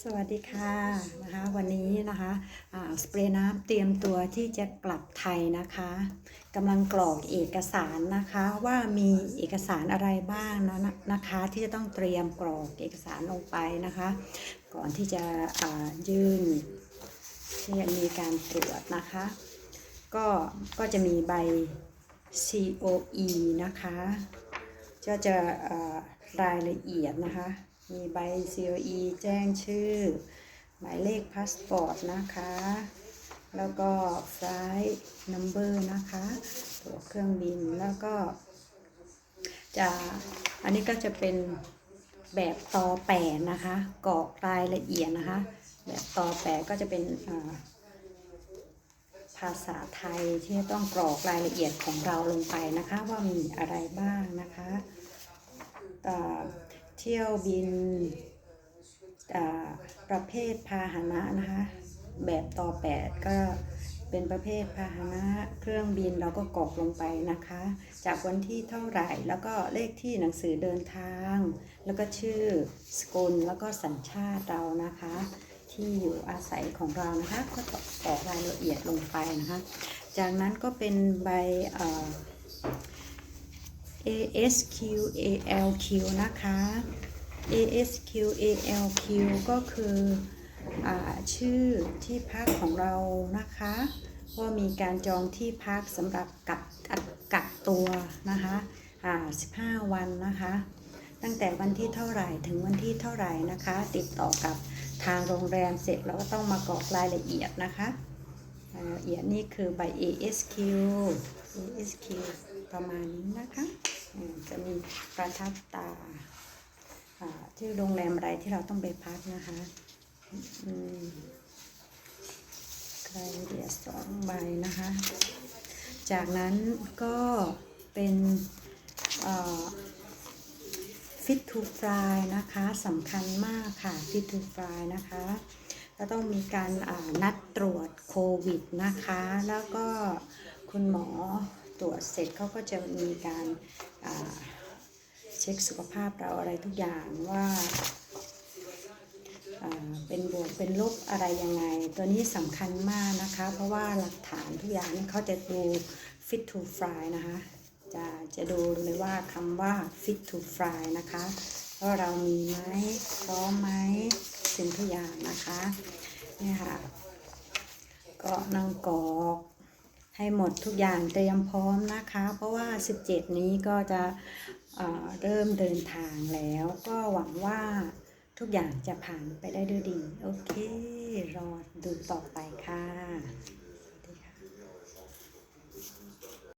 สวัสดีค่ะนะคะวันนี้นะคะสเปรย์น้ำเตรียมตัวที่จะกลับไทยนะคะกำลังกรอกเอกสารนะคะว่ามีเอกสารอะไรบ้างนะนะคะที่จะต้องเตรียมกรอกเอกสารลงไปนะคะ ก่อนที่จะยื่นที่จะมีการตรวจนะคะ ก็ก็จะมีใบ COE นะคะก็จะรายละเอียดนะคะ มีใบ COE แจ้งชื่อ หมายเลขพาสปอร์ตนะคะ แล้วก็ flight number นะคะ ตัวเครื่องบินแล้วก็ จะอันนี้ก็จะเป็นแบบตอแปดนะคะกรอกรายละเอียดนะคะ แบบตอแปดก็จะเป็นภาษาไทยที่ต้องกรอกรายละเอียดของเราลงไปนะคะ ว่ามีอะไรบ้างนะคะอ่า เที่ยวบินประเภทพาหนะนะคะ แบบต่อแปดก็เป็นประเภทพาหนะเครื่องบินเราก็กรอกลงไปนะคะ จากวันที่เท่าไหร่แล้วก็เลขที่หนังสือเดินทาง แล้วก็ชื่อสกุลแล้วก็สัญชาติเรานะคะ ที่อยู่อาศัยของเรานะคะ ก็กรอกรายละเอียดลงไปนะคะ จากนั้นก็เป็นใบ ASQ ALQ นะคะ ASQ ALQ ก็คืออชื่อที่พักของเรานะคะว่ามีการจองที่พักสำหรับกักกักตัวนะคะอ่า15 วันนะคะ ตั้งแต่วันที่เท่าไหร่ถึงวันที่เท่าไหร่นะคะ ติดต่อกับทางโรงแรมเสร็จแล้วก็ต้องมากรอกรายละเอียดนะคะรายละเอียดนี่คือใบ ASQ ASQ ประมาณนี้นะคะ จะมีประทับตาอ่าชื่อโรงแรมอะไรที่เราต้องไปพักนะคะอืมระเอียสองใบนะคะ จากนั้นก็เป็นเอ่อ Fit to Fly นะคะสำคัญมากค่ะ Fit to Fly นะคะก็ต้องมีการนัดตรวจโควิดนะคะ แล้วก็คุณหมอ ตรวจเสร็จเขาก็จะมีการเช็คสุขภาพเราอะไรทุกอย่างว่าเป็นบวกเป็นลบอะไรยังไง ตัวนี้สำคัญมากนะคะ เพราะว่าหลักฐานทุกอย่างเขาจะดู Fit to Fly นะคะ จะจะดูเลยว่าคำว่า fit to fly นะคะว่าเรามีไหมพร้อมไหมสิ่งทุกอย่างนะคะเนี่ยค่ะก็นั่งกอก ให้หมดทุกอย่างเตรียมพร้อมนะคะ เพราะว่า 17 นี้ก็จะเเริ่มเดินทางแล้ว ก็หวังว่าทุกอย่างจะผ่านไปได้ด้วยดี โอเค รอดูต่อไปค่ะ